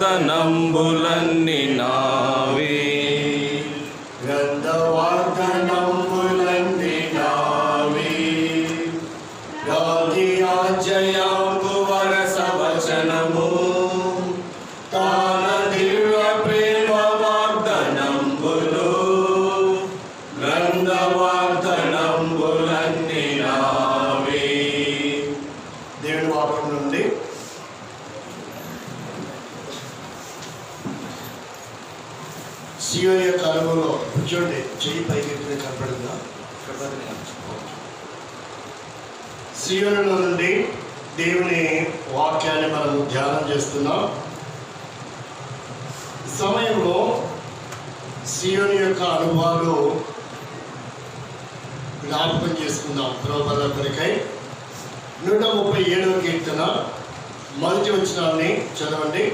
दनं సీయోని యొక్క అనుభవాలు జ్ఞాపకం చేసుకుందాం. ప్రభుల కొరికై నూట ముప్పై ఏడవ కీర్తన మొదటి వచ్చినాన్ని చదవండి.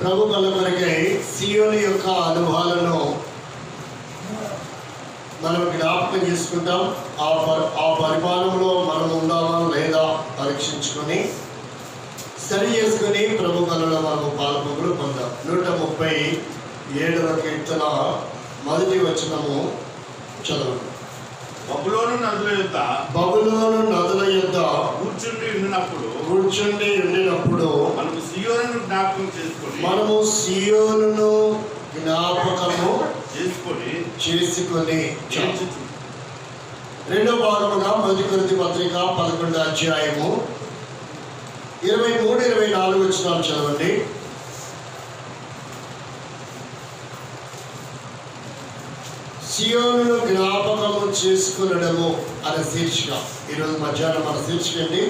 ప్రభు బల కొరకై యొక్క అనుభవాలను మనం జ్ఞాపకం చేసుకుంటాం. ఆ ఆ పరిమాణంలో మనం ఉన్నామా లేదా పరీక్షించుకొని సరి చేసుకుని ప్రభు బలలో మనము పాల్పొగులు పొందాం. నూట ముప్పై ఏడవ కీర్తన మొదటి వచనము చదవండి బబులోను నదుల యొక్క బబులోను నదుల యొద్ద కూర్చుండి ఉన్నప్పుడు కూర్చుండి ఉండినప్పుడు మనము సియోను జ్ఞాపకం చేసుకొని మనము సియోనును జ్ఞాపకము చేసుకొని చేసుకొని చేర్చుచు. రెండో భాగముగా మొదటి కొరింథీ పత్రిక పదకొండు అధ్యాయము ఇరవై మూడు ఇరవై నాలుగు వచ్చినాలు చదవండి సియోనును జ్ఞాపకము చేసుకునడము అనే శీర్షిక. ఈరోజు మధ్యాహ్నం మన శీర్షిక ఏంటి?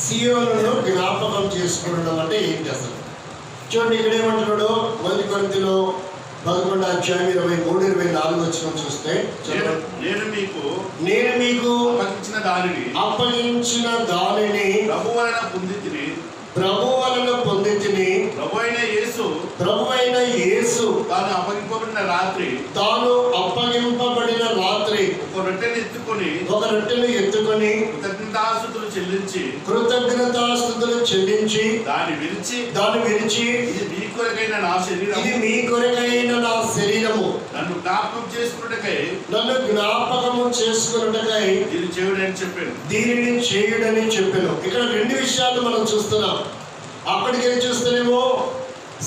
సియోనును జ్ఞాపకం చేసుకునడం అంటే ఏంటి అసలు? చూడండి ఇక్కడ ఏమంటున్నాడు మొదటి కొరింథీలో పదకొండు అధ్యాయం ఇరవై మూడు ఇరవై నాలుగు వచ్చిన చూస్తే నేను మీకు నేను మీకు అప్పగించిన దానిని అప్పగించిన దానిని ప్రభు వలన పొంది తిని ప్రభు వలన పొంది తిని ప్రభు అయిన యేసు ప్రభు అయిన యేసు తాను అప్పగింపబడిన రాత్రి తాను అప్పగింపబడిన రాత్రి ఒక రొట్టెని ఎత్తుకొని ఒక రొట్టెను ఎత్తుకొని కృతజ్ఞతాసుతులు చెల్లించి కృతజ్ఞతాస్థుతులు చెల్లించి దాన్ని విరిచి దాన్ని విరిచి ఇది మీ కొరకైన నా శరీరం ఇది మీ కొరకైన నా శరీరము. నన్ను జ్ఞాపకం చేసుకున్నకై నన్ను జ్ఞాపకము చేసుకున్నటకై ఇది చెవుడని చెప్పాను. దీనిని చేయుడని చెప్పాను. ఇక్కడ రెండు విషయాలు మనం చూస్తున్నాం. వెళ్ళి చూస్తేనేమో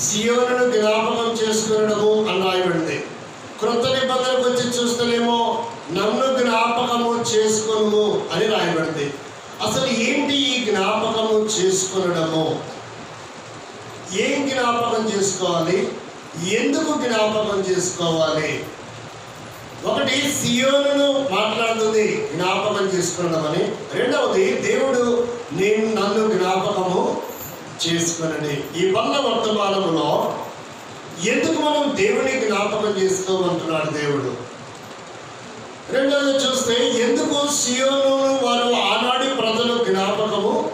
సియోనును జ్ఞాపకం చేసుకునడము అన్నాయబడింది. క్రొత్త నిబంధనకు వచ్చి చూస్తేనేమో నన్ను జ్ఞాపకము చేసుకును అని రాయబడింది. అసలు ఏంటి ఈ జ్ఞాపకము చేసుకునడము? ఏం జ్ఞాపకం చేసుకోవాలి? ఎందుకు జ్ఞాపకం చేసుకోవాలి? ఒకటి సియోను మాట్లాడుతుంది జ్ఞాపకం చేసుకున్నామని రెండవది దేవుడు చేసుకునని ఈ వల్ల వర్తమానంలో ఎందుకు మనం దేవుని జ్ఞాపకం చేసుకోమంటున్నాడు దేవుడు? రెండవది చూస్తే ఎందుకు సియోను వారు ఆనాడి ప్రజలు జ్ఞాపకము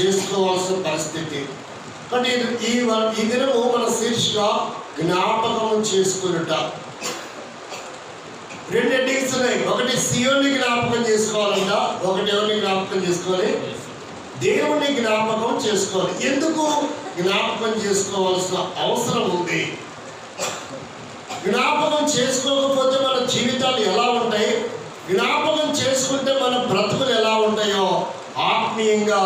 చేసుకోవాల్సిన పరిస్థితి? కానీ ఈ ఈ దినము మన శీర్షిక జ్ఞాపకము చేసుకునుట. రెండు ఉన్నాయి. ఒకటి సియోని జ్ఞాపకం చేసుకోవాలంట ఒకటి ఎవరిని జ్ఞాపకం చేసుకోవాలి? దేవుని జ్ఞాపకం చేసుకోవాలి. ఎందుకు జ్ఞాపకం చేసుకోవాల్సిన అవసరం ఉంది? జ్ఞాపకం చేసుకోకపోతే మన జీవితాలు ఎలా ఉంటాయి? జ్ఞాపకం చేసుకుంటే మన బ్రతుకులు ఎలా ఉంటాయో ఆత్మీయంగా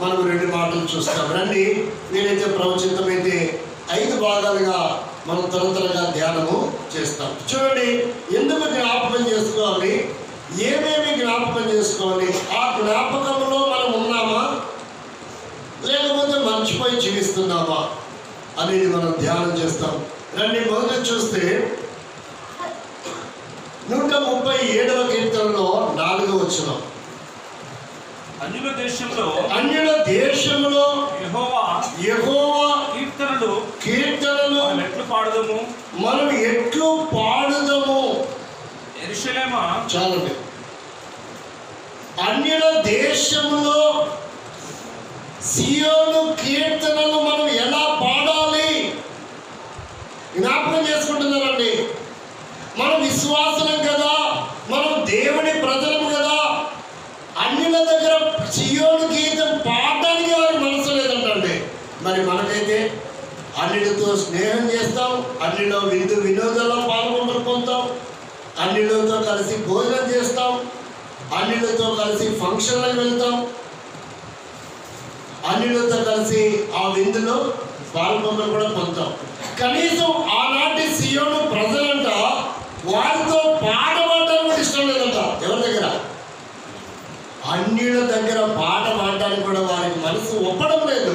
మనం రెండు మాటలు చూస్తాం. రండి నేనైతే ప్రవచితమైతే ఐదు భాగాలుగా మనం తరతరగా ధ్యానము చేస్తాం. చూడండి ఎందుకు జ్ఞాపకం చేసుకోవాలి? ఏమేమి జ్ఞాపకం చేసుకోవాలి? ఆ జ్ఞాపకం మనం ఉన్నామా లేకపోతే మర్చిపోయి జీవిస్తున్నామా అనేది మనం ధ్యానం చేస్తాం. రండి మొదట చూస్తే నూట ముప్పై ఏడవ కీర్తనలో నాలుగో వచ్చిన అన్యుల దేశంలో అన్యుల దేశంలో యెహోవా కీర్తనలు కీర్తనలు ఎట్లు పాడుదము? మనం ఎట్లు పాడుదము? ఎరుషలేమా? చాలండి. అన్యుల దేశంలో సియోను కీర్తనలు మనం ఎలా పాడాలి? జ్ఞాపకం చేసుకుంటున్నారండి. మనం విశ్వాసం కదా మనం దేవుని ప్రజలం కదా. అన్నిల దగ్గర సియోను గీతం పాడడానికి వారి మనసు లేదంటండి. మరి మనకైతే అన్నిటితో స్నేహం చేస్తాం అన్నిలో విందు వినోదాల్లో పాల్గొంటూ పొందుతాం అన్నిలతో కలిసి భోజనం చేస్తాం అన్నిలతో కలిసి ఫంక్షన్లకు వెళ్తాం అన్నిలతో కలిసి ఆ విందులో పాల్గొన్న కూడా పొందాం కనీసం ఆనాటి సియోను ప్రజలంట వారితో పాట కూడా ఇష్టం లేదంట. ఎవరి దగ్గర? అన్యుల దగ్గర పాట పాడటానికి కూడా వారికి మనసు ఒప్పడం లేదు.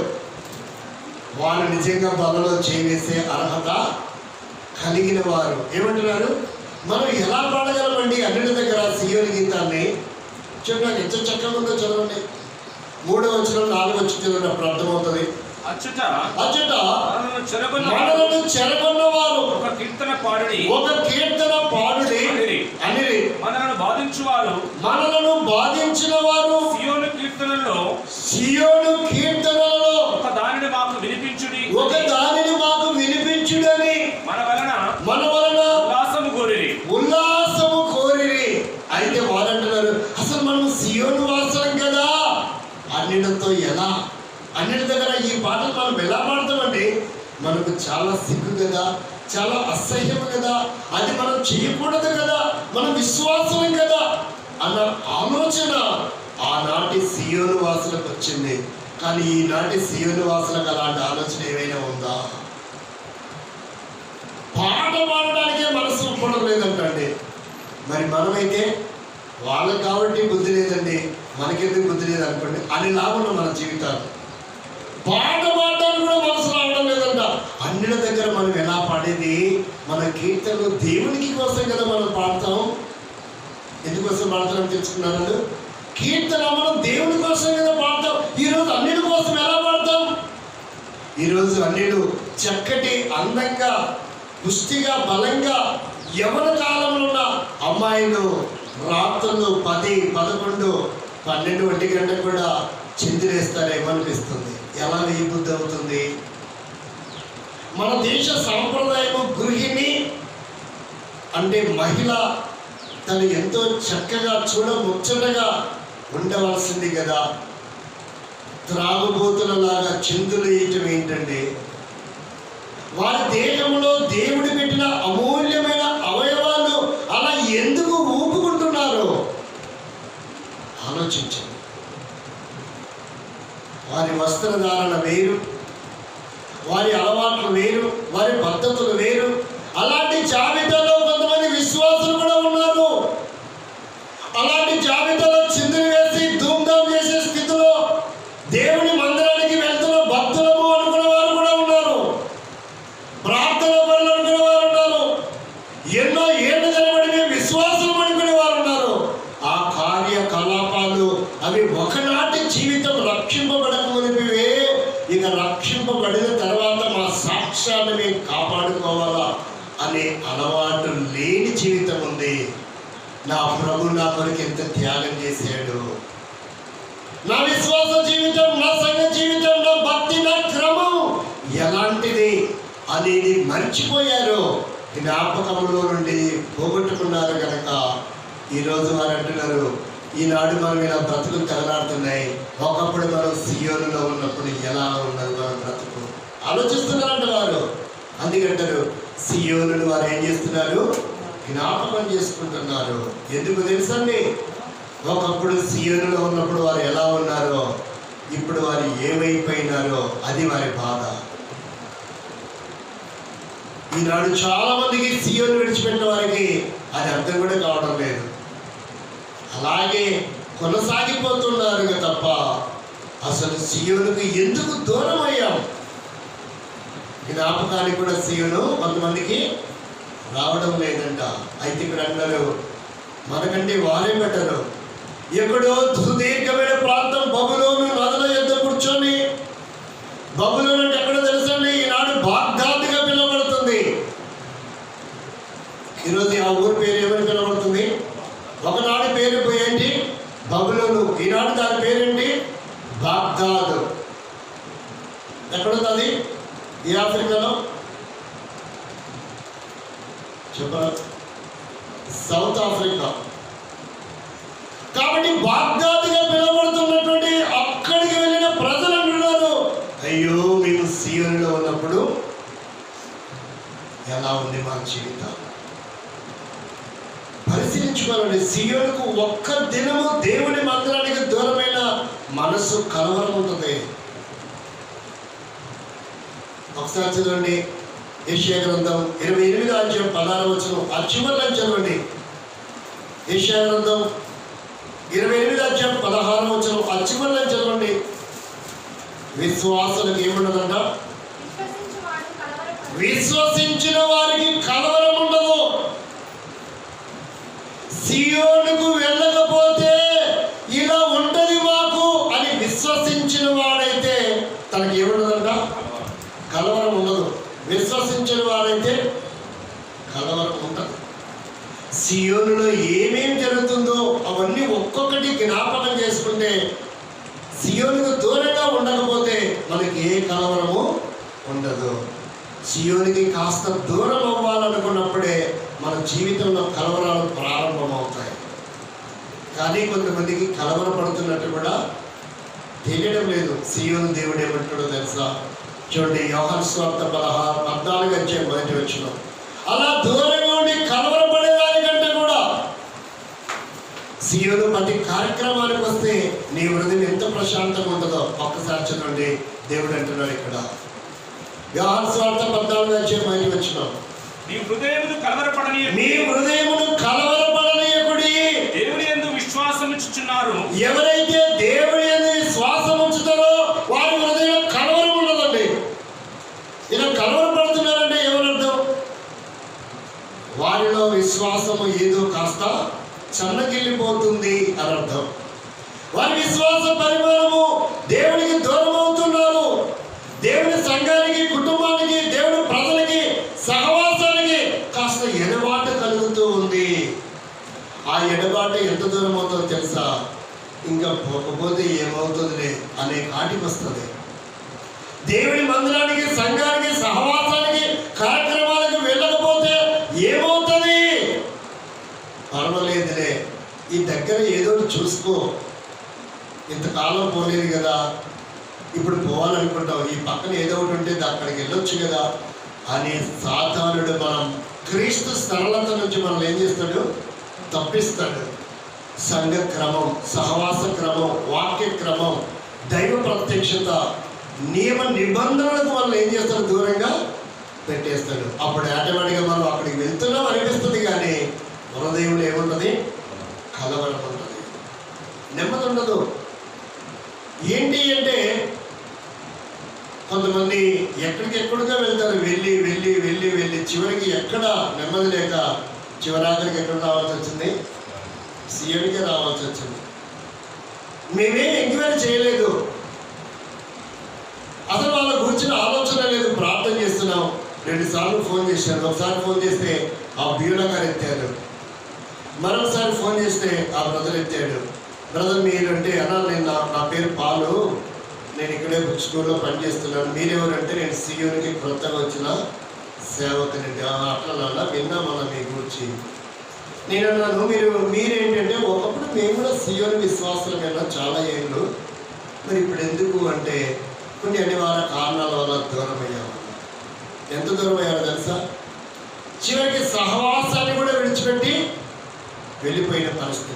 వారు నిజంగా బలలో చేవేసే అర్హత కలిగిన వారు. ఏమంటున్నారు? మనం ఎలా పాడగలమండి అన్నిటి దగ్గర సీఎం గీతాన్ని? చూడండి ఎంత చక్కగా ఉందో చదవండి. మూడో వచ్చిన నాలుగు వచ్చి చదవండి అప్పుడు అర్థమవుతుంది. అచ్యుత అచ్చట మనలను చెరగొన్న వారు. ఒక కీర్తన పాడుడి. ఒక కీర్తన పాడుడి. అని మనలను బాధించువారు. మనలను బాధించిన వారు సియోను కీర్తనలో సియోను కీర్తనలలో ఒక దానిని మాకు వినిపించుడి. ఒక దానిని మాకు వినిపించుడని మన వలన మన వలన ఉల్లాసము కోరిరి ఉల్లాసము కోరిరి అయితే వారంటున్నారు అసలు మనం సియోను వాసం కదా అన్నిటితో ఎలా అన్నిటి దగ్గర ఈ పాటలు మనం ఎలా పాడతామండి మనకు చాలా సిగ్గు కదా చాలా అసహ్యం కదా అది మనం చేయకూడదు కదా మన విశ్వాసం కదా అన్న ఆలోచన ఆనాటి సియోను వాసులకు వచ్చింది. కానీ ఈనాటి సియోను వాసులకు అలాంటి ఆలోచన ఏమైనా ఉందా? పాట పాడడానికే మనసు ఒప్పడం లేదంటండి. మరి మనమైతే వాళ్ళకి కాబట్టి బుద్ధి లేదండి మనకెందుకు బుద్ధి లేదనుకోండి అని లాభం మన జీవితాలు. పాట పాడటానికి కూడా మనసు రావడం లేదంట. అన్నిల దగ్గర మనం ఎలా పాడేది? మన కీర్తనలు దేవునికి కోసం కదా మనం పాడతాం. ఎందుకోసం పాడతామని తెలుసుకున్నారు కీర్తన మనం దేవుని కోసం కదా పాడతాం. ఈరోజు అన్నిటి కోసం ఎలా పాడతాం? ఈరోజు అన్నిలు చక్కటి అందంగా పుష్టిగా బలంగా యవన కాలంలో ఉన్న అమ్మాయిలు రాత్రులు పది పదకొండు పన్నెండు ఒంటి గంటలు కూడా చిందిరేస్తారేమనిపిస్తుంది ఎలా విభుద్ధి అవుతుంది? మన దేశ సాంప్రదాయము గృహిణి అంటే మహిళ తను ఎంతో చక్కగా చూడ ముచ్చటగా ఉండవలసింది కదా. త్రాగుబోతులలాగా చిందులు వేయటం ఏంటండి వారి దేహంలో దేవుడు పెట్టిన అమూల్యమైన అవయవాలు అలా ఎందుకు ఊపుకుంటున్నారో ఆలోచించండి. వారి వస్త్రధారణ వేరు వారి అలవాట్లు వేరు వారి పద్ధతులు వేరు. అలాంటి జాబితాలో కొరకు త్యాగం చేశాడు. నా విశ్వాస జీవితం నా సంఘ జీవితం నా భక్తి నా క్రమం ఎలాంటిది అనేది మర్చిపోయారు జ్ఞాపకంలో నుండి పోగొట్టుకున్నారు కనుక ఈరోజు వారు అంటున్నారు ఈనాడు మనం ఇలా బ్రతుకులు కదలాడుతున్నాయి ఒకప్పుడు మనం సియోనులో ఉన్నప్పుడు ఎలా ఉన్నది మనం బ్రతుకు? ఆలోచిస్తున్నారంట వారు. అందుకంటారు సియోనులు వారు ఏం చేస్తున్నారు? జ్ఞాపకం చేసుకుంటున్నారు. ఎందుకు తెలుసండి? ఒకప్పుడు సియోనులో ఉన్నప్పుడు వారు ఎలా ఉన్నారో ఇప్పుడు వారు ఏమైపోయినారో అది వారి బాధ. ఈనాడు చాలా మందికి సియోను విడిచిపెట్టిన వారికి అది అర్థం కూడా కావడం లేదు. అలాగే కొనసాగిపోతున్నారు తప్ప అసలు సియోనుకి ఎందుకు దూరం అయ్యాం? జ్ఞాపకానికి కూడా సియోను కొంతమందికి రావడం లేదంట. అయితే ఇక్కడ అన్నారు మనకంటే వారే బెటరు ఎక్కడో సుదీర్ఘమైన ప్రాంతం బబులోను నదుల యొద్ద కూర్చొని. బబులోను అంటే ఎక్కడో తెలుసండి ఈనాడు బాగ్దాద్గా పిలువబడుతుంది. ఈరోజు ఆ ఊరి పేరు ఏమని పిలువబడుతుంది? ఒకనాడు పేరు ఏంటి? బబులోను. ఈనాడు దాని పేరేంటి? బాగ్దాద్. ఎక్కడుంది అది ఈ ఆఫ్రికాలో? చెప్పరా? South Africa. కాబట్టి బాగ్దాదిగా పిలువబడుతున్నటువంటి అక్కడికి వెళ్ళిన ప్రజలు అంటున్నారు అయ్యో మేము సీఎంలో ఉన్నప్పుడు ఎలా ఉంది మా జీవితం? పరిశీలించుకోవాలండి. సీఎంకు ఒక్క దినము దేవుని మంత్రానికి దూరమైన మనసు కలవరుంటుంది ఒకసారి చదవండి. ఏషియా గ్రంథం ఇరవై ఎనిమిదో అంచెం పదహారు వచ్చిన ఆ చివరి అంచెం అండి ఏషియా గ్రంథం ఇరవై ఎనిమిది అధ్యాయం పదహారు వచ్చిన ఆ చివరిలో చదవండి విశ్వాసులకు ఏముండదంట. విశ్వసించిన వారికి కలవరం ఉండదు సియోనుకు వెళ్ళకపోతే ఇలా ఉంటది మాకు అని విశ్వసించిన వాడైతే తనకి ఏముండదంట కలవరం ఉండదు విశ్వసించిన వారైతే కలవరం ఉండదు సియోనులో ఏమేం జరుగుతుందో అవన్నీ ఒక్కొక్కటి జ్ఞాపకం చేసుకుంటే సియోనుకు దూరంగా ఉండకపోతే మనకి ఏ కలవరము ఉండదు సియోనికి కాస్త దూరం అవ్వాలనుకున్నప్పుడే మన జీవితంలో కలవరాలు ప్రారంభమవుతాయి. కానీ కొంతమందికి కలవరపడుతున్నట్టు కూడా తెలియడం లేదు. సియోను దేవుడు ఏమంటాడో తెలుసా? చూడండి యోహన్ స్వార్థ పదహారు పద్నాలుగు వచ్చే మొదటి వచ్చిన అలా దూరంగా ఉండి కలవరపడేదానికంటే కూడా సియోను ప్రతి కార్యక్రమానికి వస్తే నీ హృదయం ఎంత ప్రశాంతంగా ఉంటుందో ఒక్కసారి చదవండి దేవుడు అంటున్నాడు ఇక్కడ. యోహన్ స్వార్థ పద్నాలుగు వచ్చే మొదటి వచ్చిన. నీ హృదయమును కలవరపడని మీ హృదయమును కలవరపడనీయకుడి. దేవుని ఎందు విశ్వాసం ఇచ్చుచున్నారు ఎవరైతే దేవుడి యందు విశ్వాసం ఉంచుతారో వారి హృదయం కలవరం ఉండదండి ఇలా కలవరపడుతున్నారంటే ఎవరర్థం వారిలో విశ్వాసము ఏదో కాస్త చన్నగిల్లిపోతుంది అని అర్థం. వారి విశ్వాస పరిమాణము దేవునికి దూరం అవుతున్నారు దేవుని సంఘానికి కుటుంబానికి దేవుని ప్రజలకి సహవాసానికి కాస్త ఎడబాటు కలుగుతూ ఉంది ఆ ఎడబాటు ఎంత దూరం అవుతుందో తెలుసా? ఇంకా పోకపోతే ఏమవుతుందిలే అనే కాటికి వస్తుంది. దేవుని మందిరానికి సంఘానికి సహవాసానికి కార్యక్రమాలకు వెళ్ళకపోతే ఏమవుతుంది? పర్వాలేదులే. ఈ దగ్గర ఏదో ఒకటి చూసుకో. ఇంతకాలం పోలేదు కదా. ఇప్పుడు పోవాలనుకుంటాం ఈ పక్కన ఏదో ఒకటి ఉంటే అక్కడికి వెళ్ళొచ్చు కదా అని సాధారణుడు మనం క్రీస్తు సరళత నుంచి మనల్ని ఏం చేస్తాడు? తప్పిస్తాడు. సంఘ క్రమం సహవాస క్రమం వాక్య క్రమం దైవ ప్రత్యక్షత నియమ నిబంధనలకు వాళ్ళు ఏం చేస్తాడు దూరంగా పెట్టేస్తాడు అప్పుడు ఆటోమేటిక్గా మనం అక్కడికి వెళ్తున్నాం అనిపిస్తుంది కానీ హృదయంలో ఏముంటుంది? కలవరం ఉంటుంది. నెమ్మది ఉండదు. ఏంటి అంటే కొంతమంది ఎక్కడికెక్కడిగా వెళ్తారు. వెళ్ళి వెళ్ళి వెళ్ళి వెళ్ళి చివరికి ఎక్కడ నెమ్మది లేక చివరాఖరికి ఎక్కడ రావాల్సి వచ్చింది? సీఎంకే రావాల్సి వచ్చింది. మేమేం ఎంక్వైరీ చేయలేదు. అసలు వాళ్ళ గురించిన ఆలోచన లేదు ప్రార్థన చేస్తున్నాం. రెండు సార్లు ఫోన్ చేశాను ఒకసారి ఫోన్ చేస్తే ఆ బ్యూరో గారు ఎత్తాడు మరొకసారి ఫోన్ చేస్తే ఆ బ్రదర్ ఎత్తాడు. బ్రదర్ మీరు అంటే అన్నా నేను నా నా పేరు పాలు. నేను ఇక్కడే బుక్ స్కూల్లో పనిచేస్తున్నాను మీరెవరంటే నేను సీఎంకి క్రొత్తగా వచ్చిన సేవకుని. అట్లా విన్నా మన మీ గురించి. నేను అన్నాను మీరు మీరేంటంటే ఒకప్పుడు మేము కూడా సీఎం విశ్వాసం చాలా ఏళ్ళు మరి ఇప్పుడు ఎందుకు అంటే కొన్ని అనివార్య కారణాల వల్ల దూరం అయ్యాము ఎంత దూరం అయ్యారో తెలుసా? చివరికి సహవాసాన్ని కూడా విడిచిపెట్టి వెళ్ళిపోయిన పరిస్థితి.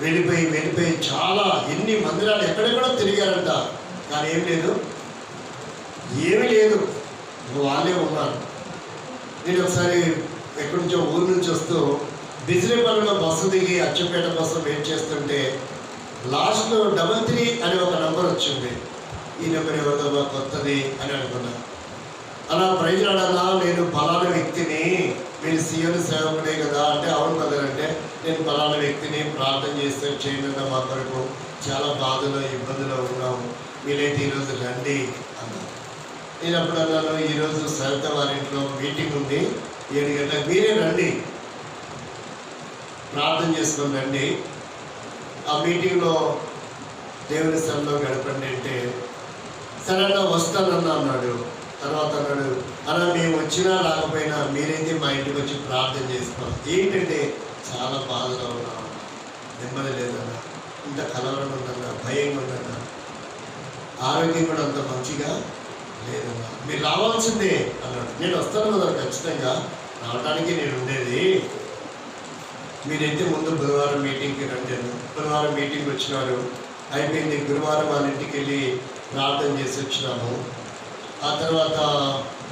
వెళ్ళిపోయి వెళ్ళిపోయి చాలా ఎన్ని మందిరాలు ఎక్కడెక్కడో తిరిగారంట. కానీ ఏం లేదు. ఏమీ లేదు. వాళ్ళే ఉన్నారు. నేను ఒకసారి ఎక్కడి నుంచో ఊరు నుంచి వస్తూ బిజిలీపల్లిలో బస్సు దిగి అచ్చంపేట కోసం వెయిట్ చేస్తుంటే లాస్ట్లో డబల్ త్రీ అనే ఒక నెంబర్ వచ్చింది. ఈ నెంబర్ ఎవరిదో కొత్తది అని అనుకున్నా. అలా ప్రజలాడన్నా నేను ఫలానా వ్యక్తిని మీరు సీఎం సేవకుడే కదా అంటే అవును కదా అంటే నేను ఫలానా వ్యక్తిని ప్రార్థన చేస్తే చేయండి మా కొరకు చాలా బాధలో ఇబ్బందిలో ఉన్నాము. మీరైతే ఈరోజు రండి అన్నా నేను అప్పుడు అన్నాను ఈరోజు సరిత వారింట్లో మీటింగ్ ఉంది. ఏడు గంటలకు మీరే రండి. ప్రార్థన చేసుకుని రండి. ఆ మీటింగ్లో దేవుని స్థలంలో గడపండి అంటే సరే వస్తానన్నా అన్నాడు. తర్వాత అన్నాడు అలా మేము వచ్చినా రాకపోయినా మీరైతే మా ఇంటికి వచ్చి ప్రార్థన చేసుకోవాలి ఏంటంటే చాలా బాధగా ఉన్నాం. నెమ్మది లేదన్నా ఇంత కలవరం ఉందన్నా భయంగా ఉందన్నా ఆరోగ్యం కూడా అంత మంచిగా లేదన్నా. మీరు రావాల్సిందే అన్నాడు. నేను వస్తాను కదా ఖచ్చితంగా. రావడానికి నేను ఉండేది. మీరైతే ముందు బుధవారం మీటింగ్కి రండి. బుధవారం మీటింగ్ వచ్చినారు. అయిపోయింది. గురువారం వాళ్ళ ఇంటికి వెళ్ళి ప్రార్థన చేసి వచ్చినాము. ఆ తర్వాత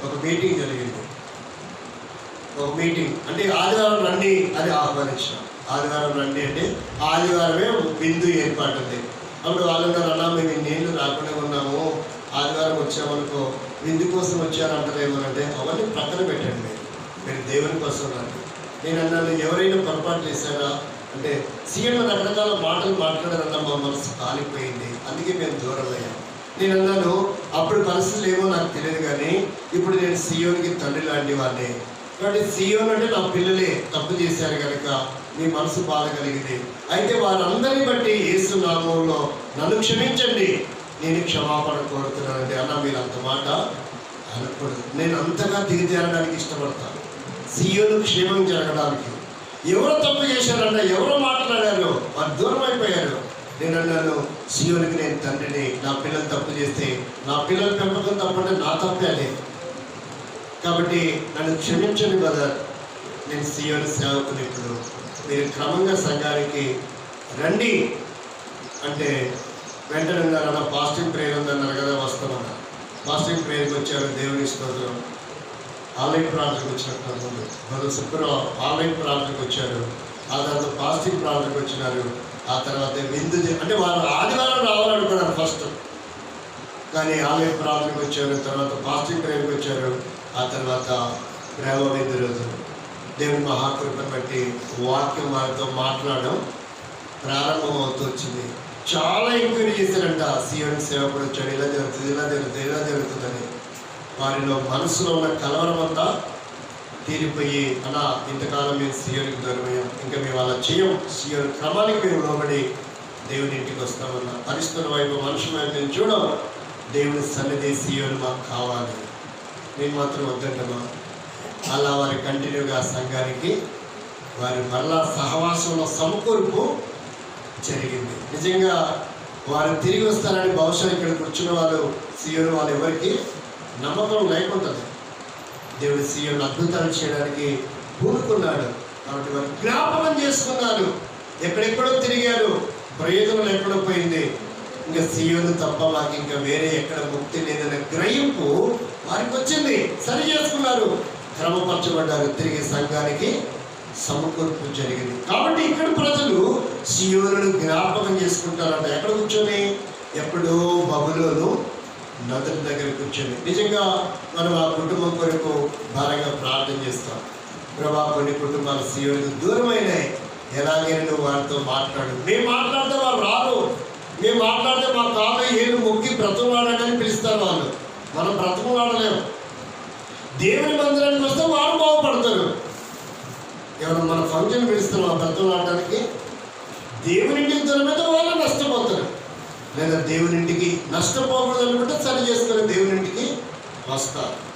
ఒక మీటింగ్ జరిగింది. ఒక మీటింగ్ అంటే ఆదివారం రండి అని ఆహ్వానించాం ఆదివారం రండి అంటే ఆదివారమే విందు బిందు అప్పుడు వాళ్ళందరూ అన్నా మేము ఇన్నేళ్ళు రాకుండా ఉన్నాము. ఆదివారం వచ్చామనుకో విందు కోసం వచ్చారంటారేమో అంటే అవన్నీ పక్కన పెట్టండి మీరు దేవుని కోసం రండి నేను అన్నాను ఎవరైనా పొరపాటు చేశారా? అంటే సీఎం రకరకాల మాటలు మాట్లాడారన్న మా మనసు కాలిపోయింది. అందుకే మేము దూరం అయ్యాం నేను అన్నాను అప్పుడు పరిస్థితులు ఏమో నాకు తెలియదు కానీ ఇప్పుడు నేను సీఎంకి తండ్రి లాంటి వాడిని. కాబట్టి సీఎం అంటే నా పిల్లలే తప్పు చేశారు కనుక మీ మనసు బాధ కలిగింది. అయితే వారందరిని బట్టి యేసు నామంలో నన్ను క్షమించండి. నేను క్షమాపణ కోరుతున్నానండి అన్న మీరు అంత మాట అనకూడదు. నేను అంతగా దిగజారడానికి ఇష్టపడతాను. సీఎను క్షేమం జరగడానికి. ఎవరు తప్పు చేశారంటే ఎవరు మాట్లాడారు వారు దూరం అయిపోయారు. నేను అన్నాను సీయోనికి నేను తండ్రిని నా పిల్లలు తప్పు చేస్తే నా పిల్లల పెంపకం తప్పంటే నా తప్పే అది. కాబట్టి నన్ను క్షమించండి బ్రదర్. నేను సీయోని సేవకుని ఇప్పుడు. మీరు క్రమంగా సంఘానికి రండి. అంటే వెంటనే అన్న పాస్టింగ్ ప్రేయర్ ఉందన్నారు కదా వస్తామన్నారు. పాస్టింగ్ ప్రేయర్కి వచ్చారు దేవుని స్తోత్రం. ఆలయ ప్రార్థనకు వచ్చినట్టు ముందు మొదటి శుక్రవారం ఆలయ ప్రార్థనకు వచ్చారు. ఆ తర్వాత పాస్టింగ్ ప్రార్థనకు వచ్చినారు. ఆ తర్వాత విందు అంటే వాళ్ళు ఆదివారం రావాలనుకున్నారు ఫస్ట్. కానీ ఆలయ ప్రార్థనకు వచ్చారు. తర్వాత పాస్టింగ్ ప్రేయర్కి వచ్చారు. ఆ తర్వాత ప్రేమ విందు రోజు దేవుని మహాకృపను బట్టి వాక్యం వారితో మాట్లాడడం ప్రారంభం అవుతూ వచ్చింది. చాలా ఎంక్వైరీ చేశారంట. సీఎం సేవకుడు వచ్చాడు. ఇలా జరుగుతుంది ఇలా జరుగుతుంది ఇలా జరుగుతుందని. వారిలో మనసులో ఉన్న కలవరం అంతా తీరిపోయి అలా ఇంతకాలం మేము సీఎంకి దూరమయ్యాం. ఇంకా మేము అలా చేయం సీఎం క్రమానికి మేము లోబడి దేవుని ఇంటికి వస్తామన్న. పరిస్థితుల వైపు మనుషుల వైపు మేము చూడం దేవుని సన్నిధి సీఎం మాకు కావాలి. నేను మాత్రం వద్దంటమా అలా వారి కంటిన్యూగా సంఘానికి వారి మరలా సహవాసంలో సమకూర్పు జరిగింది. నిజంగా వారు తిరిగి వస్తారని బహుశా ఇక్కడ కూర్చున్న వాళ్ళు సీఎం వాళ్ళు ఎవరికి నమ్మకం లేకుంటుంది దేవుడు సీఎం అద్భుతాలు చేయడానికి పూనుకున్నాడు. కాబట్టి వారు జ్ఞాపకం చేసుకున్నారు ఎక్కడెక్కడో తిరిగారు ప్రయోజనం లేకుండా పోయింది. ఇంకా సీఎం తప్ప మాకు ఇంకా వేరే ఎక్కడ ముక్తి లేదనే గ్రహింపు వారికి వచ్చింది. సరి చేసుకున్నారు. క్రమపరచబడ్డారు. తిరిగి సంఘానికి సమకూర్పు జరిగింది. కాబట్టి ఇక్కడ ప్రజలు సీయోలను జ్ఞాపకం చేసుకుంటారంట. ఎక్కడ కూర్చొని? ఎప్పుడో బబులోను నదుల దగ్గర కూర్చొని. నిజంగా మనం ఆ కుటుంబం కొరకు భారంగా ప్రార్థన చేస్తాం. ప్రభా కొన్ని కుటుంబాలు సీయోనికి దూరమైనాయి. ఎలాగైనా నువ్వు వారితో మాట్లాడు. మేము మాట్లాడితే వారు రారు. మేము మాట్లాడితే మా తాతయ్య ఏళ్ళు మొక్కి బ్రతమాడని పిలుస్తారు వాళ్ళు. మనం బ్రతమాడలేము దేవుని మందిరానికి వస్తే వారు బాగుపడతారు. ఎవరు మన ఫంక్షన్ పిలుస్తారు ఆ బ్రతమాడడానికి దేవుని దూరమైతే వాళ్ళు నష్టపోతారు. లేదా దేవునింటికి నష్టపోకూడదు అనుకుంటే సరి చేసుకుని దేవునింటికి వస్తారు.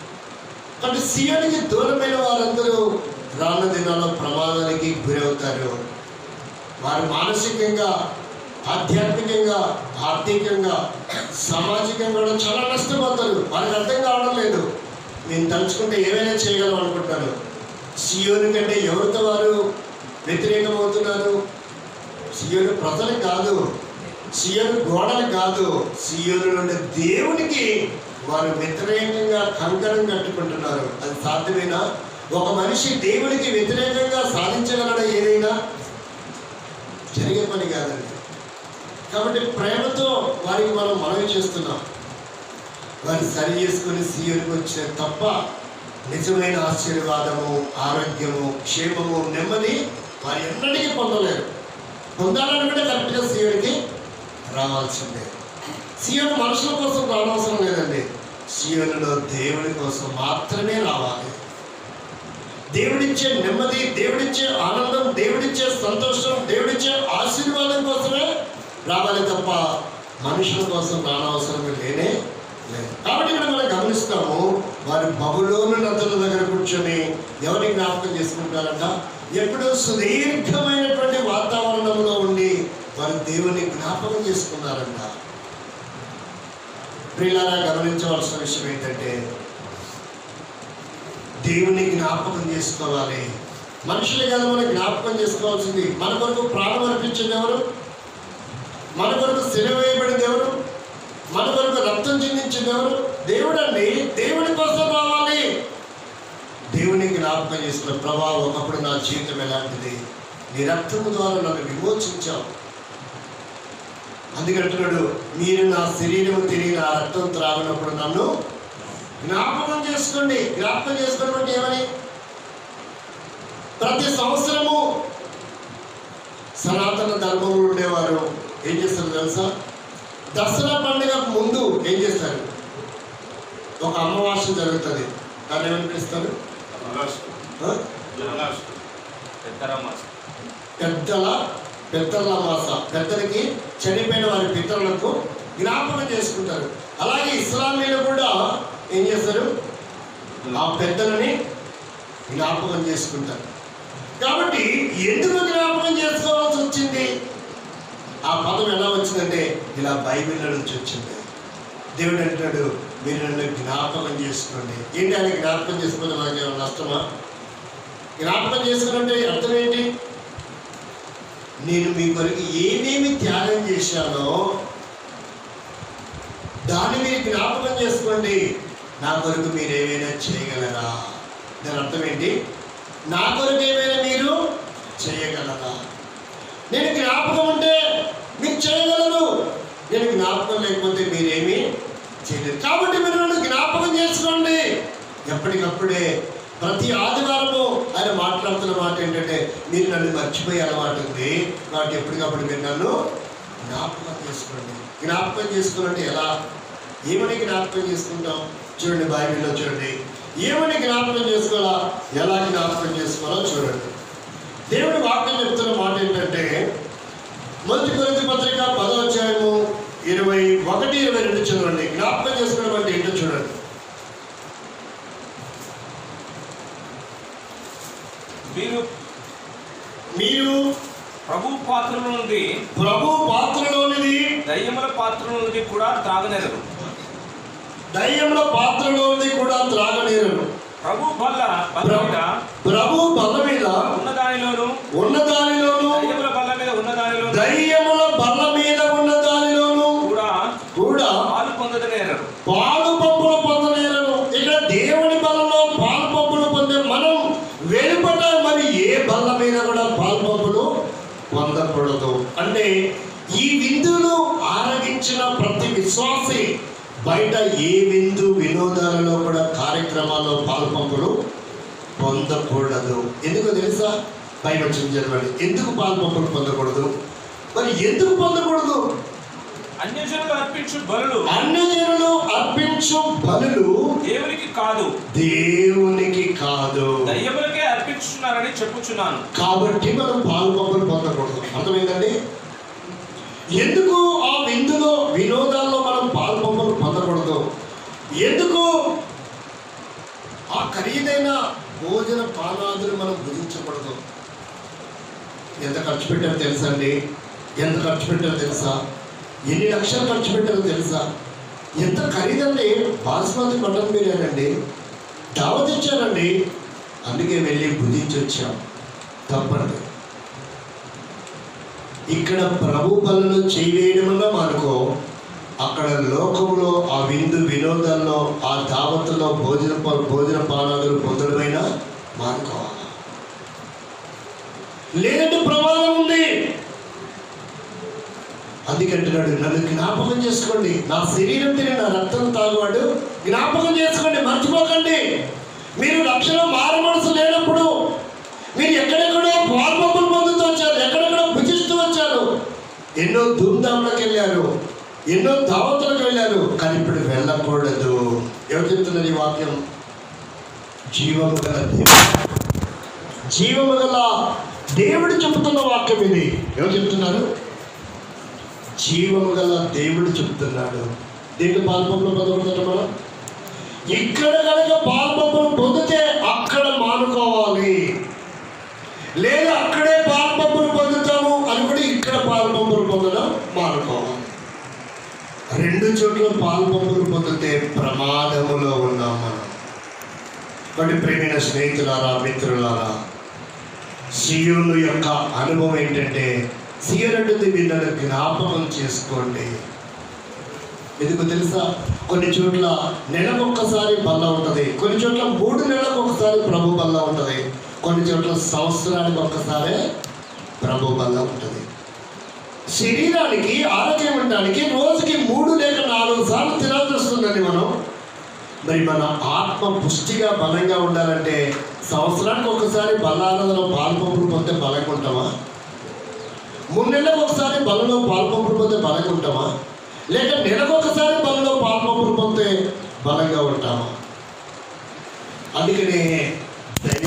కాబట్టి సీఎంకి దూరమైన వారందరూ రాను దినాల్లో ప్రమాదానికి గురవుతారు. వారు మానసికంగా ఆధ్యాత్మికంగా ఆర్థికంగా సామాజికంగా కూడా చాలా నష్టపోతారు. వారికి అర్థం కావడం లేదు. నేను తలుచుకుంటే ఏమైనా చేయగలం అనుకుంటాను సియోని కంటే ఎవరితో వారు వ్యతిరేకమవుతున్నారు? సియోను ప్రజలు కాదు. సియోను గోడలు కాదు సియోను నుండి దేవునికి వారు వ్యతిరేకంగా కంకణం కట్టుకుంటున్నారు. అది సాధ్యమేనా? ఒక మనిషి దేవునికి వ్యతిరేకంగా సాధించగలడా ఏదైనా? జరిగే పని కాదండి. కాబట్టి ప్రేమతో వారికి మనం మనవి చేస్తున్నాం. వారిని సరి చేసుకుని సీఎంకి వచ్చే తప్ప నిజమైన ఆశీర్వాదము ఆరోగ్యము క్షేమము నెమ్మది వారు ఎన్నటికీ పొందలేరు. పొందాలనుకుంటే కరెక్ట్గా సీఎంకి రావాల్సిందే. సీఎం మనుషుల కోసం రావడం లేదండి. సీఎంలో దేవుడి కోసం మాత్రమే రావాలి. దేవుడిచ్చే నెమ్మది దేవుడిచ్చే ఆనందం దేవుడిచ్చే సంతోషం దేవుడిచ్చే ఆశీర్వాదం కోసమే రావాలి తప్ప మనుషుల కోసం రానవసరం లేనే లేదు. కాబట్టి ఇక్కడ మనం గమనిస్తాము వారి బబులోను నదుల దగ్గర కూర్చొని ఎవరిని జ్ఞాపకం చేసుకుంటారంట? ఎప్పుడూ సుదీర్ఘమైనటువంటి వాతావరణంలో ఉండి వారు దేవుని జ్ఞాపకం చేసుకున్నారంట ప్రియులారా గమనించవలసిన విషయం ఏంటంటే దేవుని జ్ఞాపకం చేసుకోవాలి. మనుషులు కదా మనం జ్ఞాపకం చేసుకోవాల్సింది మన కొరకు ప్రాణం అర్పించింది ఎవరు? మన కొరకు సెలవు వేయబడింది ఎవరు? మన కొరకు రక్తం చిందించింది ఎవరు? దేవుడు అండి దేవుని కోసం రావాలి. దేవుని జ్ఞాపకం చేసుకున్న ప్రభావం ఒకప్పుడు నా జీవితం ఎలాంటిది? నీ రక్తము ద్వారా నన్ను విమోచించావు. అందుకంటున్నాడు మీరు నా శరీరం తిరిగి నా రక్తం త్రాగినప్పుడు నన్ను జ్ఞాపకం చేసుకోండి. జ్ఞాపకం చేసుకోవడం అంటే ఏమని? ప్రతి సంవత్సరము సనాతన ధర్మంలో ఉండేవారు ఏం చేస్తారు తెలుసా? దసరా పండుగ ముందు ఏం చేస్తారు? ఒక అమావాస్య జరుగుతుంది. దాన్ని ఏమని పిలుస్తారు? పెద్దల పెద్దల మాస. పెద్దలకి చనిపోయిన వారి పితరులకు జ్ఞాపకం చేసుకుంటారు. అలాగే ఇస్లామీలు కూడా ఏం చేస్తారు? ఆ పెద్దలని జ్ఞాపకం చేసుకుంటారు. కాబట్టి ఎందుకు జ్ఞాపకం చేసుకోవాల్సి వచ్చింది? ఆ పదం ఎలా వచ్చిందంటే ఇలా బైబిల్ నుంచి వచ్చింది. దేవుడు అంటాడు మీరు నన్ను జ్ఞాపకం చేసుకోండి. ఏంటి ఆయన జ్ఞాపకం చేసుకుంటే మనకి ఏమైనా నష్టమా? జ్ఞాపకం చేసుకున్నట్టే అర్థం ఏంటి? నేను మీ కొరకు ఏమేమి త్యాగం చేశానో దాన్ని మీరు జ్ఞాపకం చేసుకోండి. నా కొరకు మీరు ఏమైనా చేయగలరా? దాని అర్థం ఏంటి? నా కొరకు ఏమైనా మీరు చేయగలరా? నేను జ్ఞాపకం ఉంటే మీరు చేయగలరు. నేను జ్ఞాపకం లేకపోతే మీరేమీ చేయలేరు. కాబట్టి మీరు నన్ను జ్ఞాపకం చేసుకోండి. ఎప్పటికప్పుడే ప్రతి ఆదివారము ఆయన మాట్లాడుతున్న మాట ఏంటంటే మీరు నన్ను మర్చిపోయే అలవాటు ఉంది. కాబట్టి ఎప్పటికప్పుడు మీరు నన్ను జ్ఞాపకం చేసుకోండి. జ్ఞాపకం చేసుకోవాలంటే ఎలా? ఏమని జ్ఞాపకం చేసుకుంటాం? చూడండి బైబిల్లో చూడండి. ఏమని జ్ఞాపకం చేసుకోవాలా? ఎలా జ్ఞాపకం చేసుకోవాలో చూడండి. దేవుడి వాక్యం చెప్తున్న మాట ఏంటంటే మొదటి గురించి పత్రిక పదో అధ్యాయము ఇరవై ఒకటి ఇరవై రెండు చదవండి. జ్ఞాపకం చేసుకోవడం అంటే ఏంటో చూడండి మీరు మీరు ప్రభు పాత్రల నుండి ప్రభు పాత్రలోనిది దయ్యముల పాత్రల నుండి కూడా త్రాగనేరరు. దయ్యముల పాత్రలోనిది కూడా త్రాగనేరను ప్రభు బల్ల బల్ల మీద ప్రభు బల్ల మీద ఉన్న దానిలోను చదవండి ఎందుకు పాలు పంపులు పొందకూడదు? మరి ఎందుకు పొందకూడదు? అన్యజనులు అర్పించు బలులు. అన్యజనులు అర్పించు బలులు దేవునికి కాదు. దేవునికి కాదు. దయ్యములకే అర్పించున్నారని చెప్పుచున్నాను. కాబట్టి మనం పాల్పొంపులు పొందకూడదు. అర్థమైందండి? ఎందుకు ఆ విందులో వినోదాల్లో మనం పాల్పొంపులు పొందకూడదు? ఎందుకు? ఆ ఖరీదైన భోజన పానాదులు మనం భుజించకూడదు. ఎంత ఖర్చు పెట్టారో తెలుసా అండి? ఎంత ఖర్చు పెట్టారో తెలుసా? ఎన్ని లక్షలు ఖర్చు పెట్టారో తెలుసా? ఎంత ఖరీదండి? బాస్మతి మటన్ బిర్యానీ అండి దావత్ ఇచ్చారండి అందుకే వెళ్ళి భుజించి వచ్చాం. తప్పండి. ఇక్కడ ప్రభు పనులు చేయవేయడమన్నా మానుకో అక్కడ లోకంలో ఆ విందు వినోదాల్లో ఆ దావత్తులో భోజన భోజన పానాదులు పొందడమైనా మానుకో. లేదంటే ప్రమాదం ఉంది. అందుకంటున్నాడు నన్ను జ్ఞాపకం చేసుకోండి. నా శరీరం తిరిగి నా రక్తం తాగువాడు జ్ఞాపకం చేసుకోండి మర్చిపోకండి. మీరు రక్షణ మారు మనసు లేనప్పుడు మీరు ఎక్కడెక్కడో పాల్పప్పులు పొందుతూ వచ్చారు ఎక్కడెక్కడో భుజిస్తూ వచ్చారు. ఎన్నో ధూమ్ధాములకు వెళ్ళారు ఎన్నో దావతులకు వెళ్ళారు కానీ ఇప్పుడు వెళ్ళకూడదు. ఎవరు చెప్తున్నారు ఈ వాక్యం? జీవము గల జీవము గల దేవుడు చెబుతున్న వాక్యం ఇది. ఎవరు చెప్తున్నారు? జీవము గల దేవుడు చెప్తున్నాడు దేవుడు పాల్పంలో పొందకూడదట మనం? ఇక్కడ కనుక పాల్పంపం పొందితే అక్కడ మానుకోవాలి. లేదా అక్కడే పాల్పంపులు పొందుతాము అని కూడా ఇక్కడ పాల్పంపులు పొందడం మానుకోవాలి. రెండు చోట్ల పాల్పంపులు పొందితే ప్రమాదములో ఉన్నాం మనం. కాబట్టి ప్రేమైన స్నేహితులారా మిత్రులారా సియోను యొక్క అనుభవం ఏంటంటే సియనట్టుది వీళ్ళని జ్ఞాపకం చేసుకోండి. ఎందుకు తెలుసా? కొన్ని చోట్ల నెలకొక్కసారి బల్ల ఉంటుంది. కొన్ని చోట్ల మూడు నెలలకు ఒకసారి ప్రభు బల్ల ఉంటుంది. కొన్ని చోట్ల సంవత్సరానికి ఒక్కసారే ప్రభు బల్ల ఉంటుంది. శరీరానికి ఆరోగ్యం ఉండడానికి రోజుకి మూడు లేక నాలుగు సార్లు తినాల్సి వస్తుందండి మనం. మరి మన ఆత్మ పుష్టిగా బలంగా ఉండాలంటే సంవత్సరానికి ఒకసారి బలారాధనలో పాల్పంపులు పొందితే బలంగా ఉంటామా మూడు ఒకసారి బలలో పాల్పంపులు పొందితే బలంగా ఉంటామా లేక నెలకు ఒకసారి బలలో పాల్పంపులు పొందే బలంగా ఉంటామా? అందుకనే